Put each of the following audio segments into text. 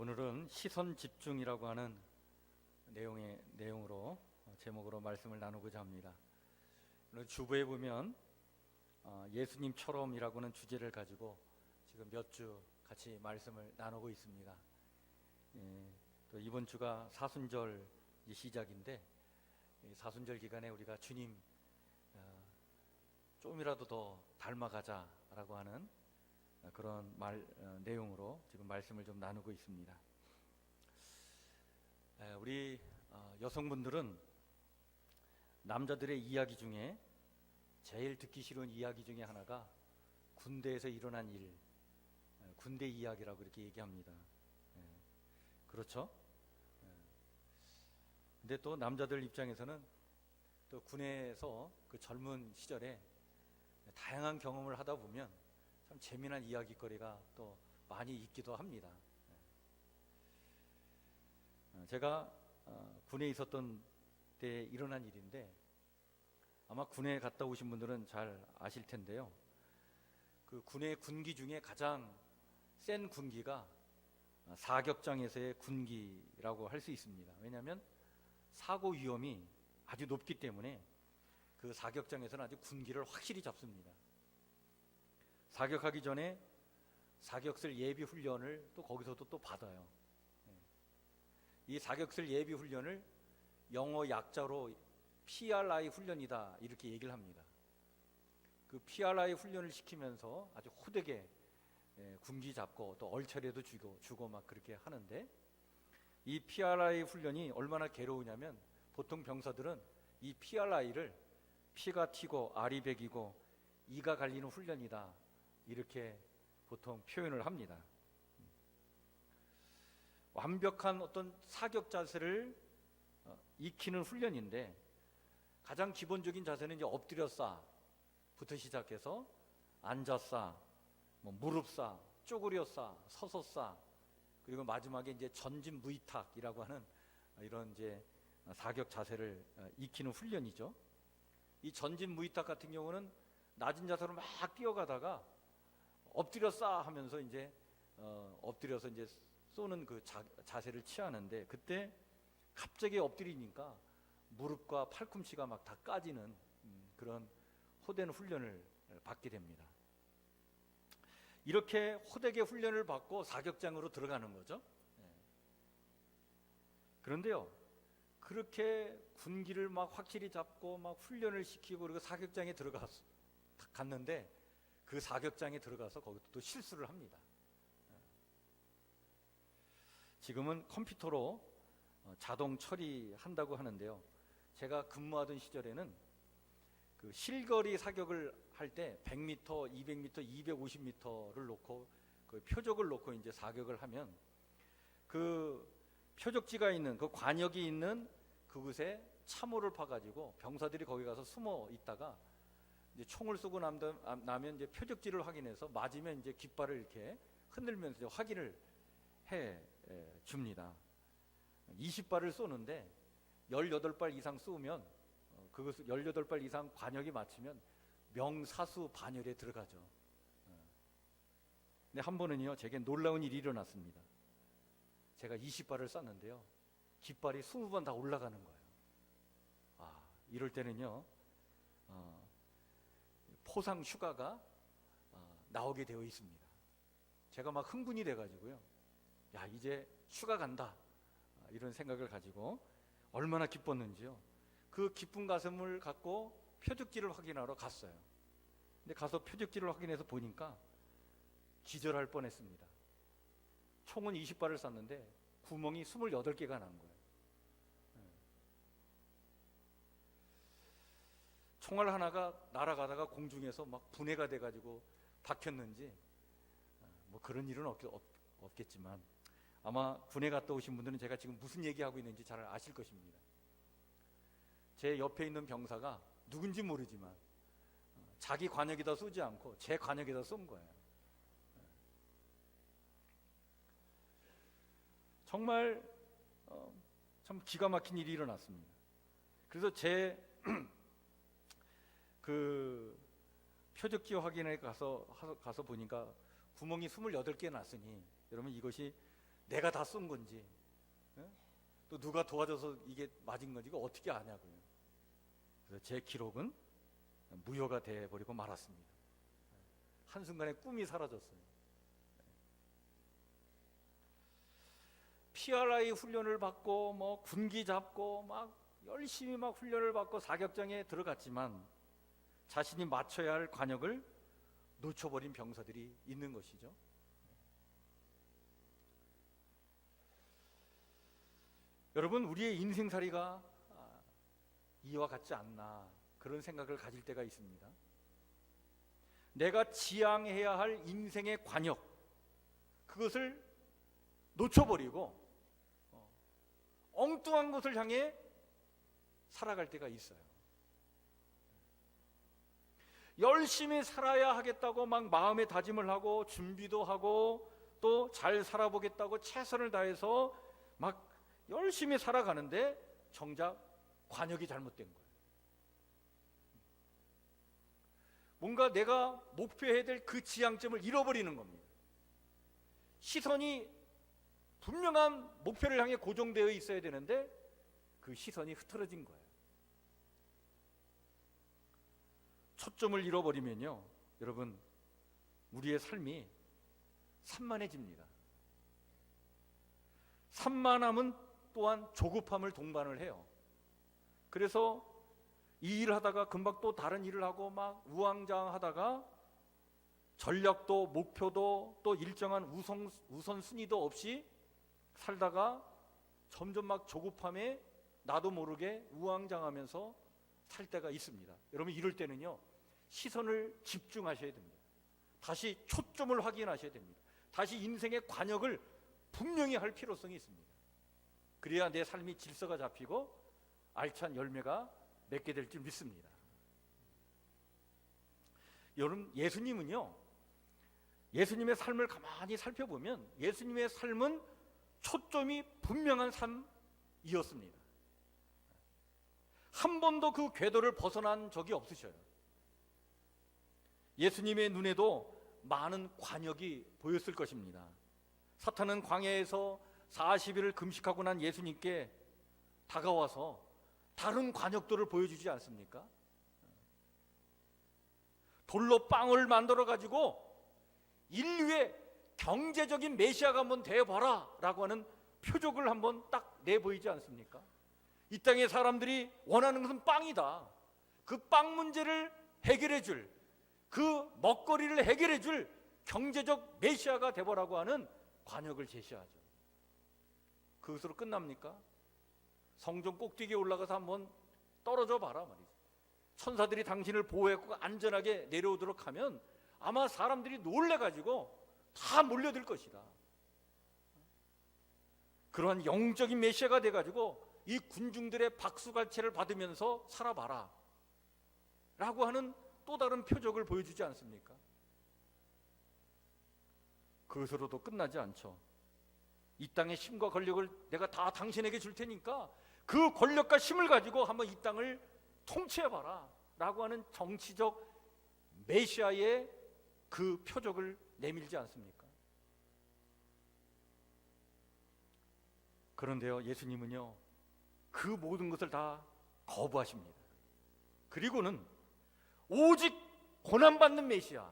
오늘은 시선 집중이라고 하는 내용의 내용으로 어, 제목으로 말씀을 나누고자 합니다. 주부에 보면 어, 예수님처럼이라고 하는 주제를 가지고 지금 몇 주 같이 말씀을 나누고 있습니다. 예, 또 이번 주가 사순절 이 시작인데 이 사순절 기간에 우리가 주님 어, 좀이라도 더 닮아가자라고 하는 어, 그런 말 어, 내용으로 지금 말씀을 좀 나누고 있습니다. 에, 우리 어, 여성분들은 남자들의 이야기 중에 제일 듣기 싫은 이야기 중에 하나가 군대에서 일어난 일, 에, 군대 이야기라고 이렇게 얘기합니다. 에, 그렇죠? 에. 근데 또 남자들 입장에서는 또 군에서 그 젊은 시절에 다양한 경험을 하다 보면 참 재미난 이야기거리가 또 많이 있기도 합니다. 어, 제가 어, 군에 있었던 때 일어난 일인데 아마 군에 갔다 오신 분들은 잘 아실 텐데요. 그 군의 군기 중에 가장 센 군기가 어, 사격장에서의 군기라고 할 수 있습니다. 왜냐하면 사고 위험이 아주 높기 때문에 그 사격장에서는 아주 군기를 확실히 잡습니다. 사격하기 전에 사격술 예비 훈련을 또 거기서도 또 받아요. 예. 이 사격술 예비 훈련을 영어 약자로 PRI 훈련이다 이렇게 얘기를 합니다. 그 PRI 훈련을 시키면서 아주 호되게 예, 군기 잡고 또 얼차려도 주고 주고 막 그렇게 하는데 이 PRI 훈련이 얼마나 괴로우냐면 보통 병사들은 이 PRI를 피가 튀고 알이 배기고 이가 갈리는 훈련이다 이렇게 보통 표현을 합니다. 완벽한 어떤 사격 자세를 어, 익히는 훈련인데 가장 기본적인 자세는 이제 엎드려 싸부터 시작해서 앉아 싸, 뭐 무릎 싸, 쪼그려 싸, 서서 싸, 그리고 마지막에 이제 전진 무이탁이라고 하는 이런 이제 사격 자세를 어, 익히는 훈련이죠. 이 전진 무이탁 같은 경우는 낮은 자세로 막 뛰어가다가 엎드려 싸 하면서 이제 어, 엎드려서 이제 쏘는 그 자, 자세를 취하는데 그때 갑자기 엎드리니까 무릎과 팔꿈치가 막 다 까지는 음, 그런 호된 훈련을 받게 됩니다. 이렇게 호되게 훈련을 받고 사격장으로 들어가는 거죠. 예. 그런데요, 그렇게 군기를 막 확실히 잡고 막 훈련을 시키고 그리고 사격장에 들어갔 갔는데 그 사격장에 들어가서 거기서 또 실수를 합니다. 지금은 컴퓨터로 어, 자동 처리한다고 하는데요. 제가 근무하던 시절에는 그 실거리 사격을 할 때 100m, 200m, 250m를 놓고 그 표적을 놓고 이제 사격을 하면 그 표적지가 있는 그 관역이 있는 그곳에 참호를 파가지고 병사들이 거기 가서 숨어 있다가 이제 총을 쏘고 나면 이제 표적지를 확인해서 맞으면 이제 깃발을 이렇게 흔들면서 확인을 해 에, 줍니다. 20발을 쏘는데 18발 이상 쏘면 어, 그것을 18발 이상 관역이 맞추면 명사수 반열에 들어가죠. 어. 근데 한 번은요, 제게 놀라운 일이 일어났습니다. 제가 20발을 쐈는데요, 깃발이 20번 다 올라가는 거예요. 아, 이럴 때는요, 어, 포상 휴가가 어, 나오게 되어 있습니다. 제가 막 흥분이 돼가지고요. 야 이제 휴가 간다 아, 이런 생각을 가지고 얼마나 기뻤는지요. 그 기쁜 가슴을 갖고 표적지를 확인하러 갔어요. 근데 가서 표적지를 확인해서 보니까 기절할 뻔했습니다. 총은 20발을 쐈는데 구멍이 28개가 난 거예요. 네. 총알 하나가 날아가다가 공중에서 막 분해가 돼가지고 박혔는지 아, 뭐 그런 일은 없, 없, 없겠지만 아마 군에 갔다 오신 분들은 제가 지금 무슨 얘기하고 있는지 잘 아실 것입니다. 제 옆에 있는 병사가 누군지 모르지만 어, 자기 관역에다 쏘지 않고 제 관역에다 쏜 거예요. 네. 정말 어, 참 기가 막힌 일이 일어났습니다. 그래서 제 그 표적지 확인에 가서 가서 보니까 구멍이 28개 났으니 여러분 이것이 내가 다쏜 건지 예? 또 누가 도와줘서 이게 맞은 건지 이거 어떻게 아냐고요. 그래서 제 기록은 무효가 돼 버리고 말았습니다. 한순간에 꿈이 사라졌어요. PRI 훈련을 받고 뭐 군기 잡고 막 열심히 막 훈련을 받고 사격장에 들어갔지만 자신이 맞춰야 할 관역을 놓쳐버린 병사들이 있는 것이죠. 여러분 우리의 인생살이가 아, 이와 같지 않나 그런 생각을 가질 때가 있습니다. 내가 지향해야 할 인생의 관역 그것을 놓쳐버리고 어, 엉뚱한 곳을 향해 살아갈 때가 있어요. 열심히 살아야 하겠다고 막 마음의 다짐을 하고 준비도 하고 또 잘 살아보겠다고 최선을 다해서 막 열심히 살아가는데 정작 관역이 잘못된 거예요. 뭔가 내가 목표해야 될 그 지향점을 잃어버리는 겁니다. 시선이 분명한 목표를 향해 고정되어 있어야 되는데 그 시선이 흐트러진 거예요. 초점을 잃어버리면요, 여러분, 우리의 삶이 산만해집니다. 산만함은 또한 조급함을 동반을 해요. 그래서 이 일을 하다가 금방 또 다른 일을 하고 막 우왕좌왕하다가 전략도 목표도 또 일정한 우선 우선 순위도 없이 살다가 점점 막 조급함에 나도 모르게 우왕좌왕하면서 살 때가 있습니다. 여러분 이럴 때는요 시선을 집중하셔야 됩니다. 다시 초점을 확인하셔야 됩니다. 다시 인생의 관역을 분명히 할 필요성이 있습니다. 그래야 내 삶이 질서가 잡히고 알찬 열매가 맺게 될 줄 믿습니다. 여러분 예수님은요 예수님의 삶을 가만히 살펴보면 예수님의 삶은 초점이 분명한 삶이었습니다. 한 번도 그 궤도를 벗어난 적이 없으셔요. 예수님의 눈에도 많은 관역이 보였을 것입니다. 사탄은 광야에서 40일을 금식하고 난 예수님께 다가와서 다른 관역들을 보여주지 않습니까? 돌로 빵을 만들어 가지고 인류의 경제적인 메시아가 한번 되어봐라 라고 하는 표적을 한번 딱 내보이지 않습니까? 이 땅의 사람들이 원하는 것은 빵이다. 그 빵 문제를 해결해 줄, 그 먹거리를 해결해 줄 경제적 메시아가 되보라고 하는 관역을 제시하죠. 그것으로 끝납니까? 성전 꼭대기에 올라가서 한번 떨어져 봐라 말이죠. 천사들이 당신을 보호했고 안전하게 내려오도록 하면 아마 사람들이 놀래가지고 다 몰려들 것이다. 그러한 영적인 메시아가 돼가지고 이 군중들의 박수갈채를 받으면서 살아봐라. 라고 하는 또 다른 표적을 보여주지 않습니까? 그것으로도 끝나지 않죠. 이 땅의 힘과 권력을 내가 다 당신에게 줄 테니까 그 권력과 힘을 가지고 한번 이 땅을 통치해봐라. 라고 하는 정치적 메시아의 그 표적을 내밀지 않습니까? 그런데요, 예수님은요, 그 모든 것을 다 거부하십니다. 그리고는 오직 고난받는 메시아,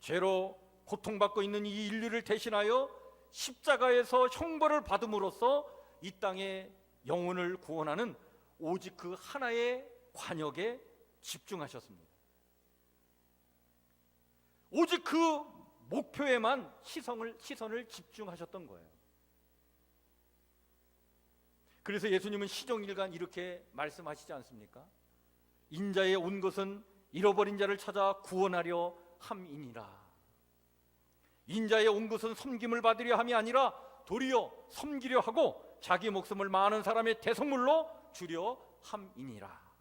죄로 고통받고 있는 이 인류를 대신하여 십자가에서 형벌을 받음으로써 이 땅의 영혼을 구원하는 오직 그 하나의 관역에 집중하셨습니다. 오직 그 목표에만 시선을, 시선을 집중하셨던 거예요. 그래서 예수님은 시종일관 이렇게 말씀하시지 않습니까? 인자에 온 것은 잃어버린 자를 찾아 구원하려 함이니라. 인자에 온 것은 섬김을 받으려 함이 아니라 도리어 섬기려 하고 자기 목숨을 많은 사람의 대성물로 주려 함이니라.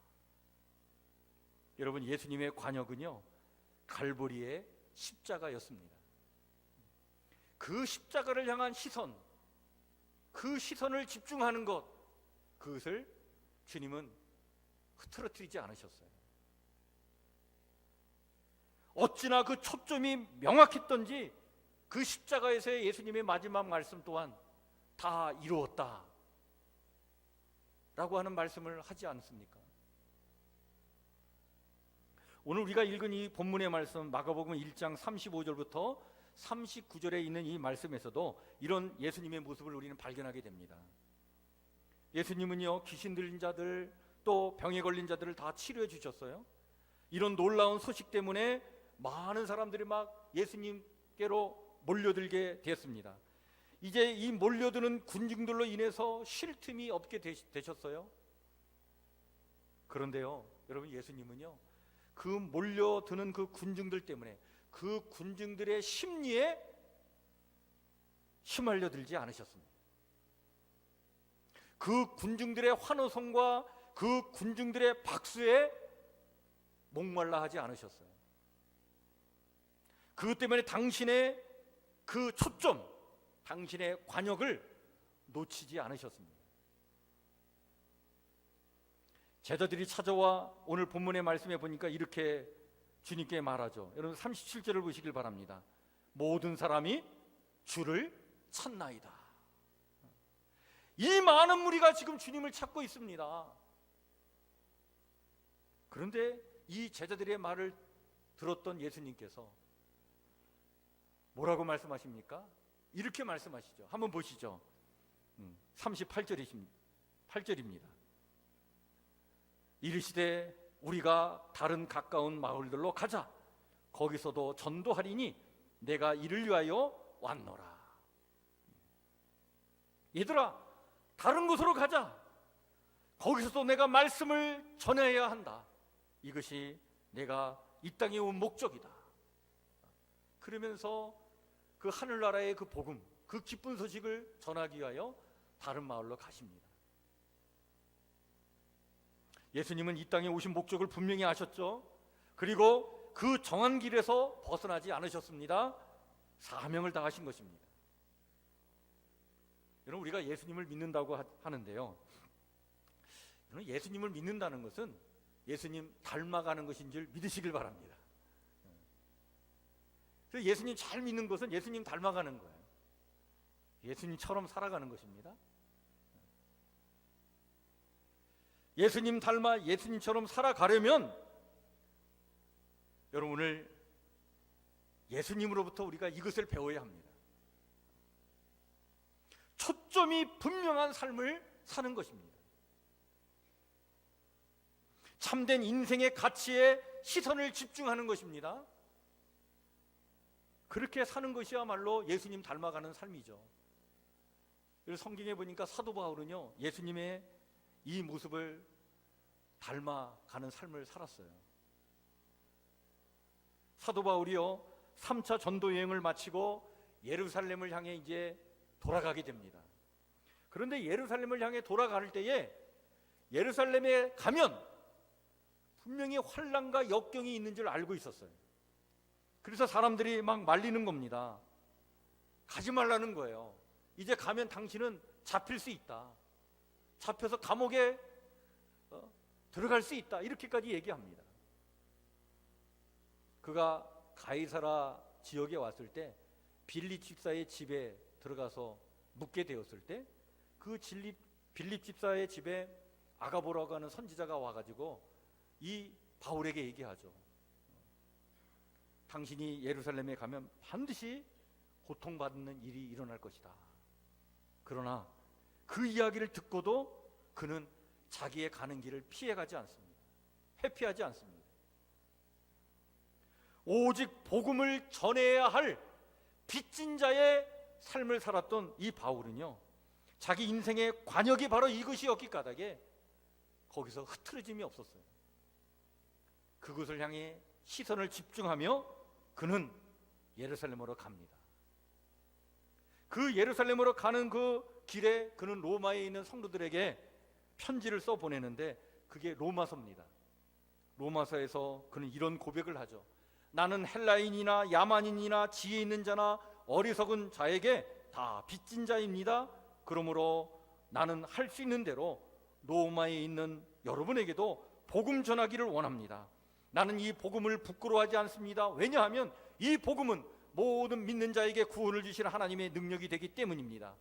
여러분 예수님의 관역은요 갈보리의 십자가였습니다. 그 십자가를 향한 시선, 그 시선을 집중하는 것, 그것을 주님은 흐트러뜨리지 않으셨어요. 어찌나 그 초점이 명확했던지 그 십자가에서의 예수님의 마지막 말씀 또한 다 이루었다. 라고 하는 말씀을 하지 않습니까? 오늘 우리가 읽은 이 본문의 말씀 마가복음 1장 35절부터 39절에 있는 이 말씀에서도 이런 예수님의 모습을 우리는 발견하게 됩니다. 예수님은요 귀신 들린 자들 또 병에 걸린 자들을 다 치료해 주셨어요. 이런 놀라운 소식 때문에 많은 사람들이 막 예수님께로 몰려들게 되었습니다. 이제 이 몰려드는 군중들로 인해서 쉴 틈이 없게 되셨어요. 그런데요, 여러분 예수님은요, 그 몰려드는 그 군중들 때문에 그 군중들의 심리에 휘말려 들지 않으셨습니다. 그 군중들의 환호성과 그 군중들의 박수에 목말라 하지 않으셨어요. 그것 때문에 당신의 그 초점, 당신의 관역을 놓치지 않으셨습니다. 제자들이 찾아와 오늘 본문의 말씀에 보니까 이렇게 주님께 말하죠. 여러분 37절을 보시길 바랍니다. 모든 사람이 주를 찾나이다. 이 많은 무리가 지금 주님을 찾고 있습니다. 그런데 이 제자들의 말을 들었던 예수님께서 뭐라고 말씀하십니까? 이렇게 말씀하시죠. 한번 보시죠. 38절이십니다. 8절입니다. 이르시되 우리가 다른 가까운 마을들로 가자. 거기서도 전도하리니 내가 이를 위하여 왔노라. 얘들아, 다른 곳으로 가자. 거기서도 내가 말씀을 전해야 한다. 이것이 내가 이 땅에 온 목적이다. 그러면서 그 하늘나라의 그 복음, 그 기쁜 소식을 전하기 위하여 다른 마을로 가십니다. 예수님은 이 땅에 오신 목적을 분명히 아셨죠. 그리고 그 정한 길에서 벗어나지 않으셨습니다. 사명을 다하신 것입니다. 여러분 우리가 예수님을 믿는다고 하는데요. 여러분 예수님을 믿는다는 것은 예수님 닮아가는 것인 줄 믿으시길 바랍니다. 그래서 예수님 잘 믿는 것은 예수님 닮아가는 거예요. 예수님처럼 살아가는 것입니다. 예수님 닮아 예수님처럼 살아가려면 여러분 오늘 예수님으로부터 우리가 이것을 배워야 합니다. 초점이 분명한 삶을 사는 것입니다. 참된 인생의 가치에 시선을 집중하는 것입니다. 그렇게 사는 것이야말로 예수님 닮아가는 삶이죠. 성경에 보니까 사도 바울은요, 예수님의 이 모습을 닮아가는 삶을 살았어요. 사도 바울이요, 3차 전도 여행을 마치고 예루살렘을 향해 이제 돌아가게 됩니다. 그런데 예루살렘을 향해 돌아갈 때에 예루살렘에 가면 분명히 환란과 역경이 있는 줄 알고 있었어요. 그래서 사람들이 막 말리는 겁니다. 가지 말라는 거예요. 이제 가면 당신은 잡힐 수 있다. 잡혀서 감옥에 어, 들어갈 수 있다. 이렇게까지 얘기합니다. 그가 가이사라 지역에 왔을 때 빌립 집사의 집에 들어가서 묵게 되었을 때그 빌립 집사의 집에 아가보라고 하는 선지자가 와가지고 이 바울에게 얘기하죠. 당신이 예루살렘에 가면 반드시 고통받는 일이 일어날 것이다. 그러나 그 이야기를 듣고도 그는 자기의 가는 길을 피해가지 않습니다. 회피하지 않습니다. 오직 복음을 전해야 할 빚진 자의 삶을 살았던 이 바울은요, 자기 인생의 관역이 바로 이것이었기 까닭에 거기서 흐트러짐이 없었어요. 그곳을 향해 시선을 집중하며 그는 예루살렘으로 갑니다. 그 예루살렘으로 가는 그 길에 그는 로마에 있는 성도들에게 편지를 써 보내는데 그게 로마서입니다. 로마서에서 그는 이런 고백을 하죠. 나는 헬라인이나 야만인이나 지혜 있는 자나 어리석은 자에게 다 빚진 자입니다. 그러므로 나는 할 수 있는 대로 로마에 있는 여러분에게도 복음 전하기를 원합니다. 나는 이 복음을 부끄러워하지 않습니다. 왜냐하면 이 복음은 모든 믿는 자에게 구원을 주시는 하나님의 능력이 되기 때문입니다.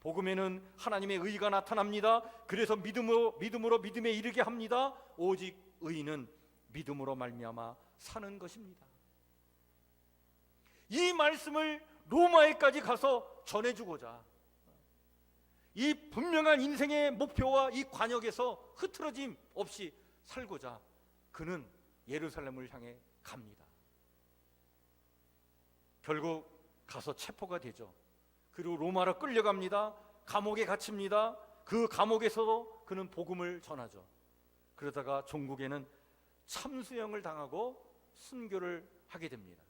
복음에는 하나님의 의가 나타납니다. 그래서 믿음으로 믿음으로 믿음에 이르게 합니다. 오직 의인은 믿음으로 말미암아 사는 것입니다. 이 말씀을 로마에까지 가서 전해주고자 이 분명한 인생의 목표와 이 관역에서 흐트러짐 없이 살고자 그는 예루살렘을 향해 갑니다. 결국 가서 체포가 되죠. 그리고 로마로 끌려갑니다. 감옥에 갇힙니다. 그 감옥에서도 그는 복음을 전하죠. 그러다가 종국에는 참수형을 당하고 순교를 하게 됩니다.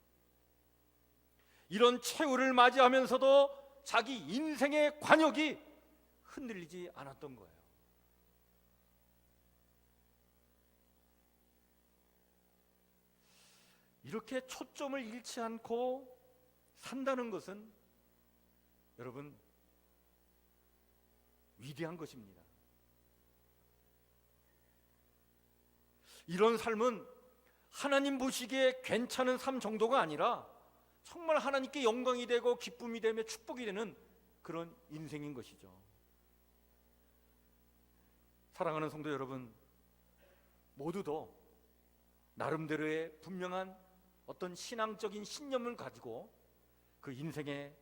이런 최후를 맞이하면서도 자기 인생의 관역이 흔들리지 않았던 거예요. 이렇게 초점을 잃지 않고 산다는 것은 여러분 위대한 것입니다. 이런 삶은 하나님 보시기에 괜찮은 삶 정도가 아니라 정말 하나님께 영광이 되고 기쁨이 되며 축복이 되는 그런 인생인 것이죠. 사랑하는 성도 여러분, 모두도 나름대로의 분명한 어떤 신앙적인 신념을 가지고 그 인생의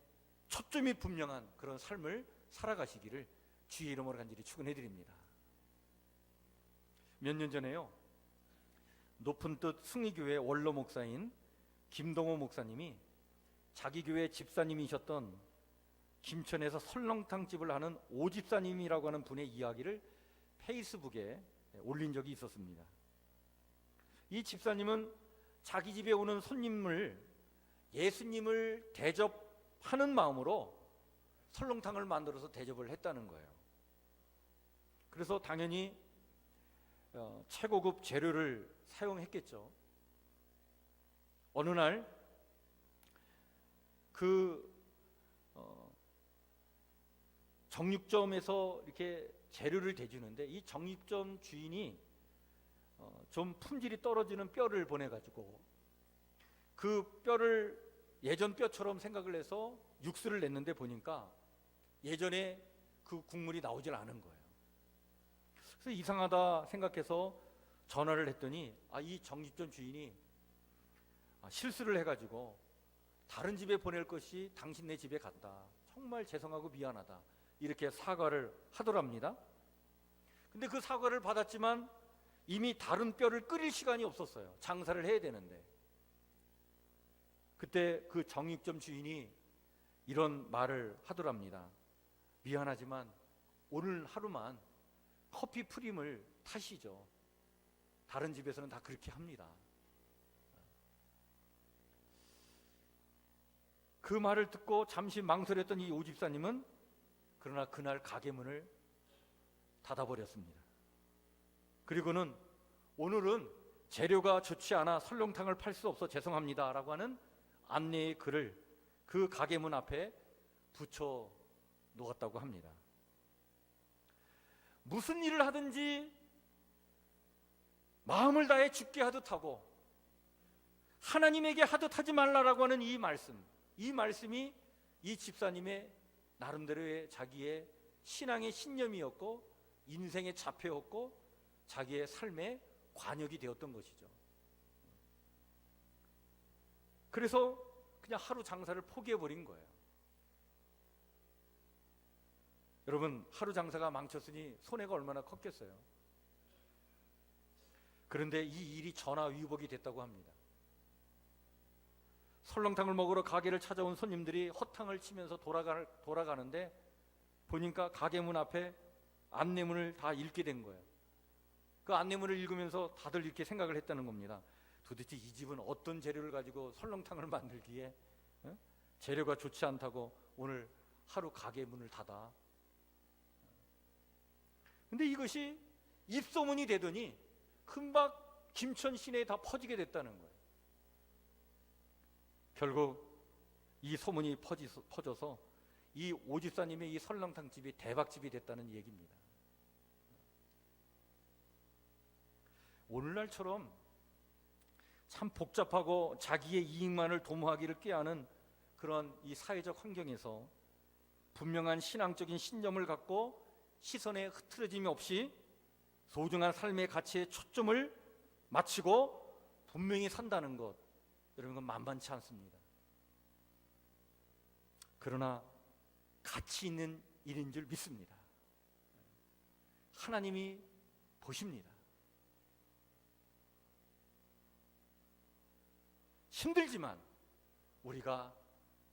초점이 분명한 그런 삶을 살아가시기를 주의 이름으로 간절히 축원해 드립니다. 몇 년 전에요. 높은 뜻 승리교회 원로 목사인 김동호 목사님이 자기 교회 집사님이셨던 김천에서 설렁탕 집을 하는 오 집사님이라고 하는 분의 이야기를 페이스북에 올린 적이 있었습니다. 이 집사님은 자기 집에 오는 손님을 예수님을 대접하는 마음으로 설렁탕을 만들어서 대접을 했다는 거예요. 그래서 당연히 어, 최고급 재료를 사용했겠죠. 어느 날 그 어, 정육점에서 이렇게 재료를 대주는데 이 정육점 주인이 어, 좀 품질이 떨어지는 뼈를 보내가지고 그 뼈를 예전 뼈처럼 생각을 해서 육수를 냈는데 보니까 예전에 그 국물이 나오질 않은 거예요. 그래서 이상하다 생각해서 전화를 했더니 아, 이 정육점 주인이 아, 실수를 해가지고 다른 집에 보낼 것이 당신네 집에 갔다. 정말 죄송하고 미안하다. 이렇게 사과를 하더랍니다. 근데 그 사과를 받았지만 이미 다른 뼈를 끓일 시간이 없었어요. 장사를 해야 되는데. 그때 그 정육점 주인이 이런 말을 하더랍니다. 미안하지만 오늘 하루만 커피 프림을 타시죠. 다른 집에서는 다 그렇게 합니다. 그 말을 듣고 잠시 망설였던 이 오집사님은 그러나 그날 가게 문을 닫아버렸습니다. 그리고는 오늘은 재료가 좋지 않아 설렁탕을 팔 수 없어 죄송합니다 라고 하는 안내의 글을 그 가게 문 앞에 붙여 놓았다고 합니다. 무슨 일을 하든지 마음을 다해 죽게 하듯 하고 하나님에게 하듯 하지 말라라고 하는 이 말씀, 이 말씀이 이 집사님의 나름대로의 자기의 신앙의 신념이었고 인생의 자표였고 자기의 삶의 관역이 되었던 것이죠. 그래서 그냥 하루 장사를 포기해 버린 거예요. 여러분, 하루 장사가 망쳤으니 손해가 얼마나 컸겠어요. 그런데 이 일이 전화위복이 됐다고 합니다. 설렁탕을 먹으러 가게를 찾아온 손님들이 허탕을 치면서 돌아가, 돌아가는데 보니까 가게 문 앞에 안내문을 다 읽게 된 거예요. 그 안내문을 읽으면서 다들 이렇게 생각을 했다는 겁니다. 도대체 이 집은 어떤 재료를 가지고 설렁탕을 만들기에 어? 재료가 좋지 않다고 오늘 하루 가게 문을 닫아. 근데 이것이 입소문이 되더니 금방 김천 시내에 다 퍼지게 됐다는 거예요. 결국 이 소문이 퍼지, 퍼져서 이 오집사님의 이 설렁탕 집이 대박집이 됐다는 얘기입니다. 오늘날처럼 참 복잡하고 자기의 이익만을 도모하기를 꾀하는 그런 이 사회적 환경에서 분명한 신앙적인 신념을 갖고 시선에 흐트러짐이 없이 소중한 삶의 가치에 초점을 맞추고 분명히 산다는 것 여러분 건 만만치 않습니다. 그러나 가치 있는 일인 줄 믿습니다. 하나님이 보십니다. 힘들지만 우리가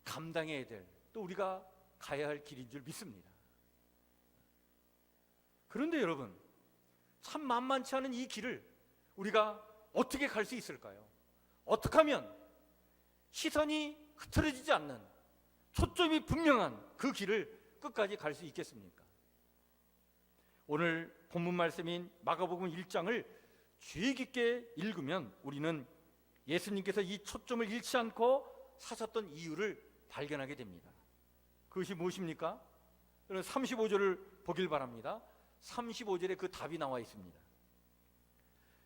감당해야 될 또 우리가 가야 할 길인 줄 믿습니다. 그런데 여러분, 참 만만치 않은 이 길을 우리가 어떻게 갈 수 있을까요? 어떻게 하면 시선이 흐트러지지 않는 초점이 분명한 그 길을 끝까지 갈 수 있겠습니까? 오늘 본문 말씀인 마가복음 1장을 주의 깊게 읽으면 우리는 예수님께서 이 초점을 잃지 않고 사셨던 이유를 발견하게 됩니다. 그것이 무엇입니까? 여러분 35절을 보길 바랍니다. 35절에 그 답이 나와 있습니다.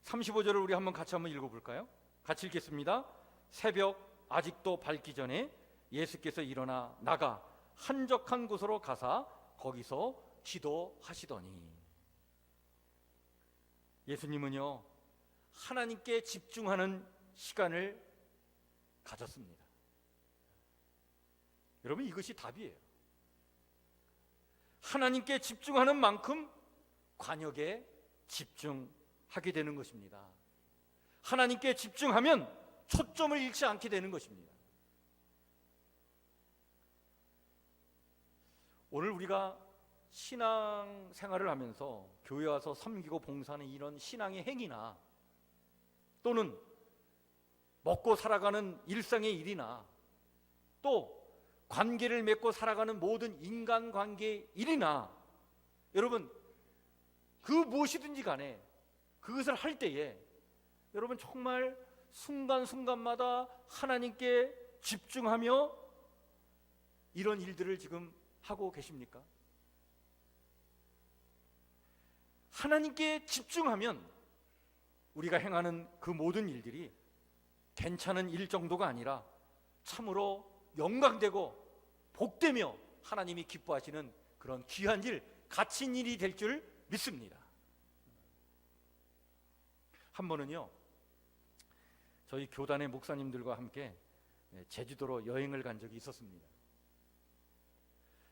35절을 우리 한번 같이 한번 읽어볼까요? 같이 읽겠습니다. 새벽 아직도 밝기 전에 예수께서 일어나 나가 한적한 곳으로 가사 거기서 기도하시더니 예수님은요 하나님께 집중하는 시간을 가졌습니다. 여러분 이것이 답이에요. 하나님께 집중하는 만큼 관역에 집중하게 되는 것입니다. 하나님께 집중하면 초점을 잃지 않게 되는 것입니다. 오늘 우리가 신앙 생활을 하면서 교회 와서 섬기고 봉사하는 이런 신앙의 행위나 또는 먹고 살아가는 일상의 일이나 또 관계를 맺고 살아가는 모든 인간 관계의 일이나 여러분 그 무엇이든지 간에 그것을 할 때에 여러분 정말 순간순간마다 하나님께 집중하며 이런 일들을 지금 하고 계십니까? 하나님께 집중하면 우리가 행하는 그 모든 일들이 괜찮은 일 정도가 아니라 참으로 영광되고 복되며 하나님이 기뻐하시는 그런 귀한 일, 갇힌 일이 될 줄 믿습니다. 한 번은요, 저희 교단의 목사님들과 함께 제주도로 여행을 간 적이 있었습니다.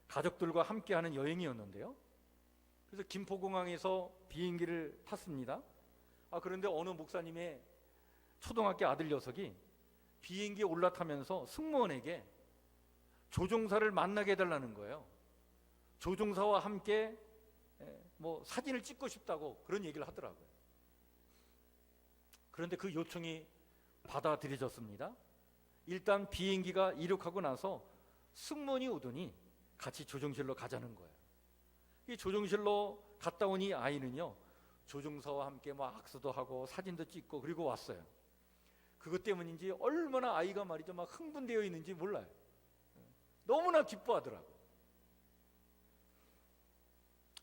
가족들과 함께하는 여행이었는데요. 그래서 김포공항에서 비행기를 탔습니다. 아, 그런데 어느 목사님의 초등학교 아들 녀석이 비행기에 올라타면서 승무원에게 조종사를 만나게 해달라는 거예요. 조종사와 함께 예, 뭐 사진을 찍고 싶다고 그런 얘기를 하더라고요. 그런데 그 요청이 받아들여졌습니다. 일단 비행기가 이륙하고 나서 승무원이 오더니 같이 조종실로 가자는 거예요. 이 조종실로 갔다 오니 아이는요 조종사와 함께 막 악수도 하고 사진도 찍고 그리고 왔어요. 그것 때문인지 얼마나 아이가 말이죠 막 흥분되어 있는지 몰라요. 너무나 기뻐하더라고.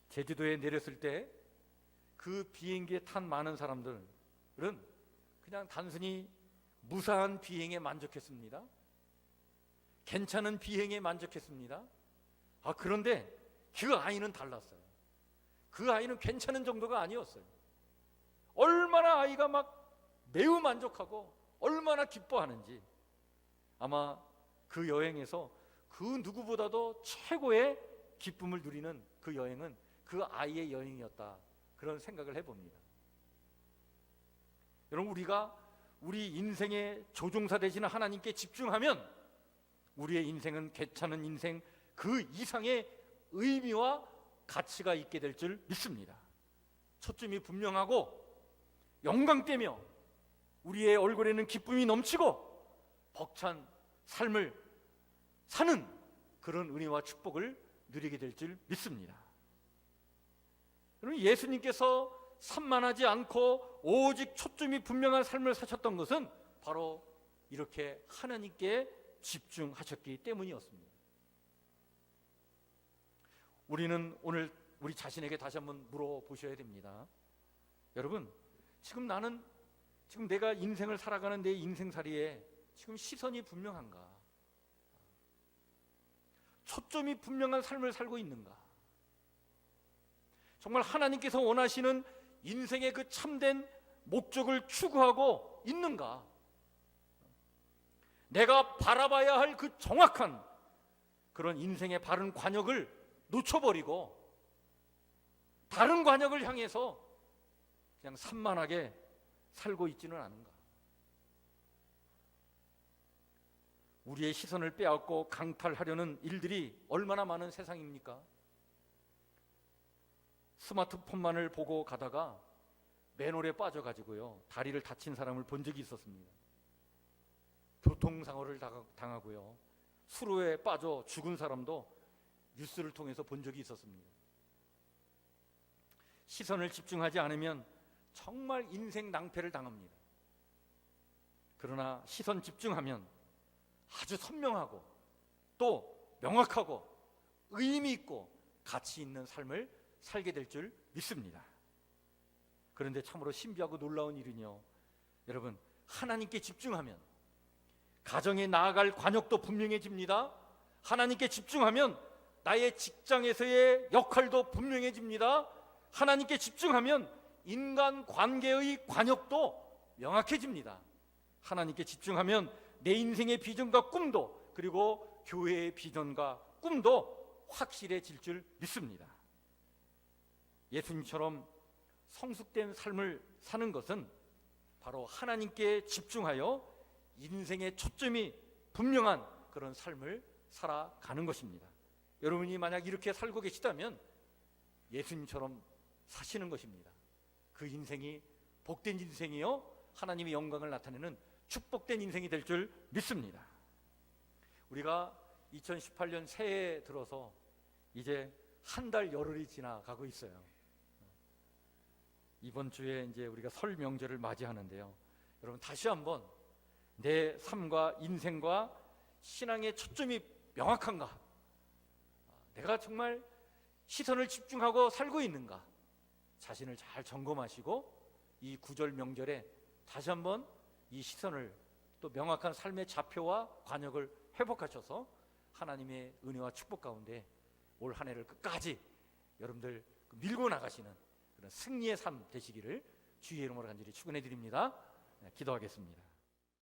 제주도에 내렸을 때 그 비행기에 탄 많은 사람들은 그냥 단순히 무사한 비행에 만족했습니다. 괜찮은 비행에 만족했습니다. 아, 그런데 그 아이는 달랐어요. 그 아이는 괜찮은 정도가 아니었어요. 얼마나 아이가 막 매우 만족하고 얼마나 기뻐하는지 아마 그 여행에서 그 누구보다도 최고의 기쁨을 누리는 그 여행은 그 아이의 여행이었다. 그런 생각을 해봅니다. 여러분, 우리가 우리 인생의 조종사 되시는 하나님께 집중하면 우리의 인생은 괜찮은 인생 그 이상의 의미와 가치가 있게 될 줄 믿습니다. 초점이 분명하고 영광되며 우리의 얼굴에는 기쁨이 넘치고 벅찬 삶을 사는 그런 은혜와 축복을 누리게 될 줄 믿습니다. 여러분 예수님께서 산만하지 않고 오직 초점이 분명한 삶을 사셨던 것은 바로 이렇게 하나님께 집중하셨기 때문이었습니다. 우리는 오늘 우리 자신에게 다시 한번 물어보셔야 됩니다. 여러분, 지금 나는 지금 내가 인생을 살아가는 내 인생살이에 지금 시선이 분명한가? 초점이 분명한 삶을 살고 있는가? 정말 하나님께서 원하시는 인생의 그 참된 목적을 추구하고 있는가? 내가 바라봐야 할 그 정확한 그런 인생의 바른 관역을 놓쳐버리고 다른 관역을 향해서 그냥 산만하게 살고 있지는 않은가? 우리의 시선을 빼앗고 강탈하려는 일들이 얼마나 많은 세상입니까? 스마트폰만을 보고 가다가 맨홀에 빠져가지고요 다리를 다친 사람을 본 적이 있었습니다. 교통사고를 당- 당하고요 수로에 빠져 죽은 사람도 뉴스를 통해서 본 적이 있었습니다. 시선을 집중하지 않으면 정말 인생 낭패를 당합니다. 그러나 시선 집중하면 아주 선명하고 또 명확하고 의미 있고 가치 있는 삶을 살게 될 줄 믿습니다. 그런데 참으로 신비하고 놀라운 일은요. 여러분, 하나님께 집중하면 가정에 나아갈 관역도 분명해집니다. 하나님께 집중하면 나의 직장에서의 역할도 분명해집니다. 하나님께 집중하면 인간 관계의 관역도 명확해집니다. 하나님께 집중하면 내 인생의 비전과 꿈도 그리고 교회의 비전과 꿈도 확실해질 줄 믿습니다. 예수님처럼 성숙된 삶을 사는 것은 바로 하나님께 집중하여 인생의 초점이 분명한 그런 삶을 살아가는 것입니다. 여러분이 만약 이렇게 살고 계시다면 예수님처럼 사시는 것입니다. 그 인생이 복된 인생이요 하나님의 영광을 나타내는 축복된 인생이 될 줄 믿습니다. 우리가 2018년 새해에 들어서 이제 한 달 열흘이 지나가고 있어요. 이번 주에 이제 우리가 설 명절을 맞이하는데요. 여러분 다시 한번 내 삶과 인생과 신앙의 초점이 명확한가? 내가 정말 시선을 집중하고 살고 있는가? 자신을 잘 점검하시고 이 구절 명절에 다시 한번 이 시선을 또 명확한 삶의 좌표와 관역을 회복하셔서 하나님의 은혜와 축복 가운데 올 한 해를 끝까지 여러분들 밀고 나가시는 그런 승리의 삶 되시기를 주의 이름으로 간절히 축원해 드립니다. 네, 기도하겠습니다.